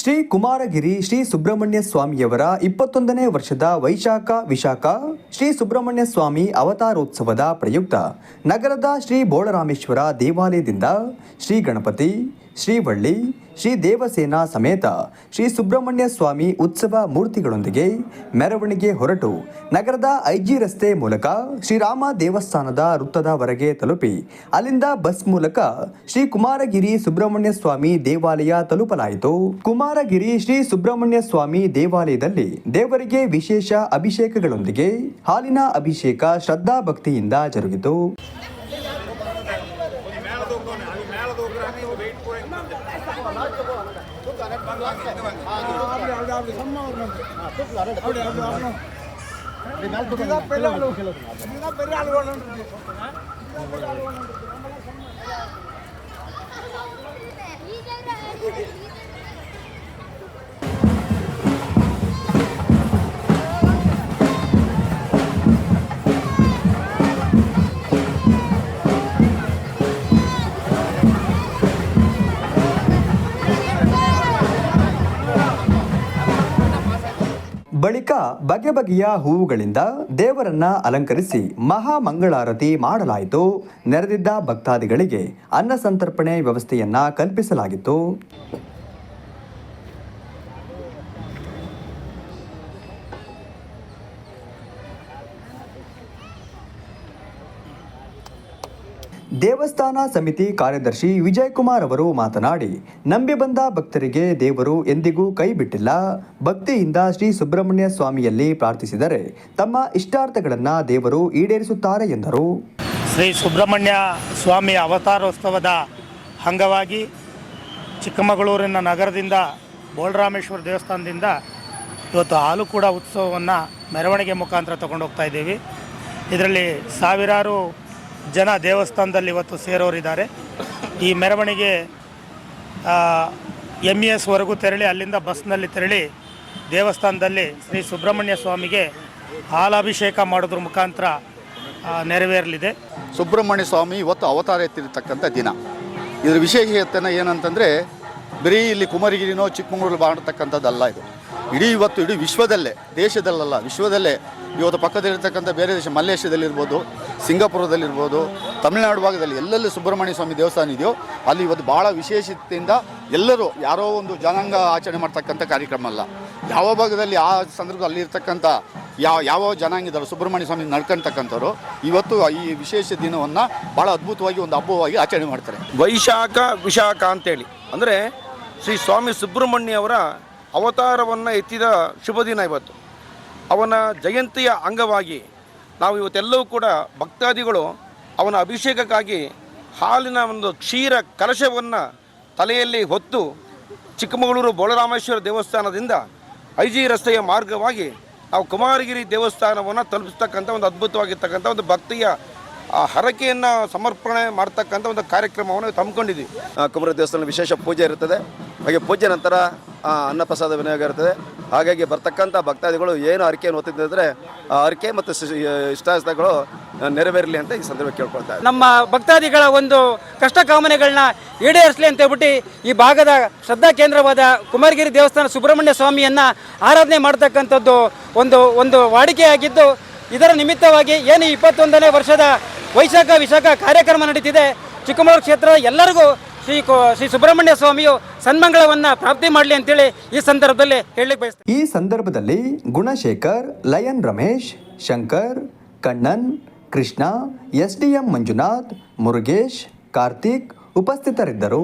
ಶ್ರೀ ಕುಮಾರಗಿರಿ ಶ್ರೀ ಸುಬ್ರಹ್ಮಣ್ಯ ಸ್ವಾಮಿಯವರ ಇಪ್ಪತ್ತೊಂದನೇ ವರ್ಷದ ವೈಶಾಖ, ವಿಶಾಖ, ಶ್ರೀ ಸುಬ್ರಹ್ಮಣ್ಯ ಸ್ವಾಮಿ ಅವತಾರೋತ್ಸವದ ಪ್ರಯುಕ್ತ ನಗರದ ಶ್ರೀ ಬೋಳರಾಮೇಶ್ವರ ದೇವಾಲಯದಿಂದ ಶ್ರೀ ಗಣಪತಿ ಶ್ರೀವಳ್ಳಿ, ಶ್ರೀ ದೇವಸೇನಾ ಸಮೇತ ಶ್ರೀ ಸುಬ್ರಹ್ಮಣ್ಯ ಸ್ವಾಮಿ ಉತ್ಸವ ಮೂರ್ತಿಗಳೊಂದಿಗೆ ಮೆರವಣಿಗೆ ಹೊರಟು ನಗರದ ಐಜಿ ರಸ್ತೆ ಮೂಲಕ ಶ್ರೀರಾಮ ದೇವಸ್ಥಾನದ ವೃತ್ತದವರೆಗೆ ತಲುಪಿ ಅಲ್ಲಿಂದ ಬಸ್ ಮೂಲಕ ಶ್ರೀ ಕುಮಾರಗಿರಿ ಸುಬ್ರಹ್ಮಣ್ಯ ಸ್ವಾಮಿ ದೇವಾಲಯ ತಲುಪಲಾಯಿತು. ಕುಮಾರಗಿರಿ ಶ್ರೀ ಸುಬ್ರಹ್ಮಣ್ಯ ಸ್ವಾಮಿ ದೇವಾಲಯದಲ್ಲಿ ದೇವರಿಗೆ ವಿಶೇಷ ಅಭಿಷೇಕಗಳೊಂದಿಗೆ ಹಾಲಿನ ಅಭಿಷೇಕ ಶ್ರದ್ಧಾ ಭಕ್ತಿಯಿಂದ ಜರುಗಿತು. பெரிய ಬಳಿಕ ಬಗೆ ಬಗೆಯ ಹೂವುಗಳಿಂದ ದೇವರನ್ನ ಅಲಂಕರಿಸಿ ಮಹಾ ಮಂಗಳಾರತಿ ಮಾಡಲಾಯಿತು. ನೆರೆದಿದ್ದ ಭಕ್ತಾದಿಗಳಿಗೆ ಅನ್ನ ಸಂತರ್ಪಣೆ ವ್ಯವಸ್ಥೆಯನ್ನ ಕಲ್ಪಿಸಲಾಗಿತ್ತು. ದೇವಸ್ಥಾನ ಸಮಿತಿ ಕಾರ್ಯದರ್ಶಿ ವಿಜಯಕುಮಾರ್ ಅವರು ಮಾತನಾಡಿ, ನಂಬಿ ಬಂದ ಭಕ್ತರಿಗೆ ದೇವರು ಎಂದಿಗೂ ಕೈ ಬಿಟ್ಟಿಲ್ಲ ಭಕ್ತಿಯಿಂದ ಶ್ರೀ ಸುಬ್ರಹ್ಮಣ್ಯ ಸ್ವಾಮಿಯಲ್ಲಿ ಪ್ರಾರ್ಥಿಸಿದರೆ ತಮ್ಮ ಇಷ್ಟಾರ್ಥಗಳನ್ನು ದೇವರು ಈಡೇರಿಸುತ್ತಾರೆ ಎಂದರು. ಶ್ರೀ ಸುಬ್ರಹ್ಮಣ್ಯ ಸ್ವಾಮಿ ಅವತಾರೋತ್ಸವದ ಅಂಗವಾಗಿ ಚಿಕ್ಕಮಗಳೂರಿನ ನಗರದಿಂದ ಬೋಳರಾಮೇಶ್ವರ ದೇವಸ್ಥಾನದಿಂದ ಇವತ್ತು ಹಾಲು ಕೂಡ ಉತ್ಸವವನ್ನು ಮೆರವಣಿಗೆ ಮುಖಾಂತರ ಹೋಗ್ತಾ ಇದ್ದೀವಿ. ಇದರಲ್ಲಿ ಸಾವಿರಾರು ಜನ ದೇವಸ್ಥಾನದಲ್ಲಿ ಇವತ್ತು ಸೇರೋರಿದ್ದಾರೆ. ಈ ಮೆರವಣಿಗೆ ಎಂ ಇ ಎಸ್ವರೆಗೂ ತೆರಳಿ, ಅಲ್ಲಿಂದ ಬಸ್ನಲ್ಲಿ ತೆರಳಿ ದೇವಸ್ಥಾನದಲ್ಲಿ ಶ್ರೀ ಸುಬ್ರಹ್ಮಣ್ಯ ಸ್ವಾಮಿಗೆ ಹಾಲಾಭಿಷೇಕ ಮಾಡೋದ್ರ ಮುಖಾಂತರ ನೆರವೇರಲಿದೆ. ಸುಬ್ರಹ್ಮಣ್ಯ ಸ್ವಾಮಿ ಇವತ್ತು ಅವತಾರ ಎತ್ತಿರ್ತಕ್ಕಂಥ ದಿನ. ಇದರ ವಿಶೇಷತೆನ ಏನಂತಂದರೆ, ಬರೀ ಇಲ್ಲಿ ಕುಮಾರಗಿರಿನೋ ಚಿಕ್ಕಮಗಳೂರು ಮಾಡತಕ್ಕಂಥದ್ದಲ್ಲ ಇದು. ಇಡೀ ಇವತ್ತು ಇಡೀ ವಿಶ್ವದಲ್ಲೇ, ದೇಶದಲ್ಲಲ್ಲ, ವಿಶ್ವದಲ್ಲೇ. ಇವತ್ತು ಪಕ್ಕದಲ್ಲಿರ್ತಕ್ಕಂಥ ಬೇರೆ ದೇಶ ಮಲೇಷ್ಯಾದಲ್ಲಿರ್ಬೋದು ಸಿಂಗಾಪುರದಲ್ಲಿರ್ಬೋದು, ತಮಿಳುನಾಡು ಭಾಗದಲ್ಲಿ ಎಲ್ಲೆಲ್ಲಿ ಸುಬ್ರಹ್ಮಣ್ಯ ಸ್ವಾಮಿ ದೇವಸ್ಥಾನ ಇದೆಯೋ ಅಲ್ಲಿ ಇವತ್ತು ಭಾಳ ವಿಶೇಷತೆಯಿಂದ ಎಲ್ಲರೂ ಯಾರೋ ಒಂದು ಜನಾಂಗ ಆಚರಣೆ ಮಾಡ್ತಕ್ಕಂಥ ಕಾರ್ಯಕ್ರಮ ಅಲ್ಲ. ಯಾವ ಭಾಗದಲ್ಲಿ ಆ ಸಂದರ್ಭದಲ್ಲಿ ಅಲ್ಲಿರ್ತಕ್ಕಂಥ ಯಾವ ಯಾವ ಜನಾಂಗಿದ್ದಾರೆ ಸುಬ್ರಹ್ಮಣ್ಯ ಸ್ವಾಮಿ ನಡ್ಕೊಂತಕ್ಕಂಥವ್ರು ಇವತ್ತು ಈ ವಿಶೇಷ ದಿನವನ್ನು ಭಾಳ ಅದ್ಭುತವಾಗಿ ಒಂದು ಹಬ್ಬವಾಗಿ ಆಚರಣೆ ಮಾಡ್ತಾರೆ. ವೈಶಾಖ, ವಿಶಾಖ ಅಂತೇಳಿ. ಅಂದರೆ ಶ್ರೀ ಸ್ವಾಮಿ ಸುಬ್ರಹ್ಮಣ್ಯ ಅವರ ಅವತಾರವನ್ನು ಎತ್ತಿದ ಶುಭ ದಿನ ಇವತ್ತು. ಅವನ ಜಯಂತಿಯ ಅಂಗವಾಗಿ ನಾವು ಇವತ್ತೆಲ್ಲವೂ ಕೂಡ ಭಕ್ತಾದಿಗಳು ಅವನ ಅಭಿಷೇಕಕ್ಕಾಗಿ ಹಾಲಿನ ಒಂದು ಕ್ಷೀರ ಕಲಶವನ್ನು ತಲೆಯಲ್ಲಿ ಹೊತ್ತು ಚಿಕ್ಕಮಗಳೂರು ಬೋಳರಾಮೇಶ್ವರ ದೇವಸ್ಥಾನದಿಂದ ಐ ಜಿ ರಸ್ತೆಯ ಮಾರ್ಗವಾಗಿ ನಾವು ಕುಮಾರಗಿರಿ ದೇವಸ್ಥಾನವನ್ನು ತಲುಪಿಸ್ತಕ್ಕಂಥ ಒಂದು ಅದ್ಭುತವಾಗಿರ್ತಕ್ಕಂಥ ಒಂದು ಭಕ್ತಿಯ, ಆ, ಹರಕೆಯನ್ನು ಸಮರ್ಪಣೆ ಮಾಡ್ತಕ್ಕಂಥ ಒಂದು ಕಾರ್ಯಕ್ರಮವನ್ನು ಹಮ್ಮಿಕೊಂಡಿದ್ವಿ. ಕುಮಾರ ದೇವಸ್ಥಾನ ವಿಶೇಷ ಪೂಜೆ ಇರುತ್ತದೆ. ಹಾಗೆ ಪೂಜೆ ನಂತರ ಅನ್ನಪ್ರಸಾದ ವಿನಿಯೋಗ ಇರ್ತದೆ ಹಾಗಾಗಿ ಬರ್ತಕ್ಕಂಥ ಭಕ್ತಾದಿಗಳು ಏನು ಹರಕೆಯನ್ನು ಓದ್ತಿದ್ದರೆ ಆ ಹರಕೆ ಮತ್ತು ಇಷ್ಟಾಸ್ತಗಳು ನೆರವೇರಲಿ ಅಂತ ಈ ಸಂದರ್ಭ ಕೇಳ್ಕೊಳ್ತಾ ನಮ್ಮ ಭಕ್ತಾದಿಗಳ ಒಂದು ಕಷ್ಟ ಕಾಮನೆಗಳನ್ನ ಈಡೇರಿಸಲಿ ಅಂತ ಹೇಳ್ಬಿಟ್ಟು ಈ ಭಾಗದ ಶ್ರದ್ಧಾ ಕೇಂದ್ರವಾದ ಕುಮಾರಗಿರಿ ದೇವಸ್ಥಾನ ಸುಬ್ರಹ್ಮಣ್ಯ ಸ್ವಾಮಿಯನ್ನ ಆರಾಧನೆ ಮಾಡ್ತಕ್ಕಂಥದ್ದು ಒಂದು ಒಂದು ವಾಡಿಕೆಯಾಗಿದ್ದು ಇದರ ನಿಮಿತ್ತವಾಗಿ ಏನು ಇಪ್ಪತ್ತೊಂದನೇ ವರ್ಷದ ವೈಶಾಖ, ವಿಶಾಖ ಕಾರ್ಯಕ್ರಮ ನಡೀತಿದೆ. ಚಿಕ್ಕಮಗಳೂರು ಕ್ಷೇತ್ರದ ಎಲ್ಲರಿಗೂ ಶ್ರೀ ಶ್ರೀ ಸುಬ್ರಹ್ಮಣ್ಯ ಸ್ವಾಮಿಯು ಸನ್ಮಂಗಳವನ್ನ ಪ್ರಾಪ್ತಿ ಮಾಡಲಿ ಅಂತೇಳಿ ಈ ಸಂದರ್ಭದಲ್ಲಿ ಹೇಳಲಿಕ್ಕೆ ಬಯಸ್ತೀನಿ. ಈ ಸಂದರ್ಭದಲ್ಲಿ Gunashekar, Lion Ramesh, Shankar, Kannan, Krishna, S D M Manjunath, Murugesh, Karthik ಉಪಸ್ಥಿತರಿದ್ದರು.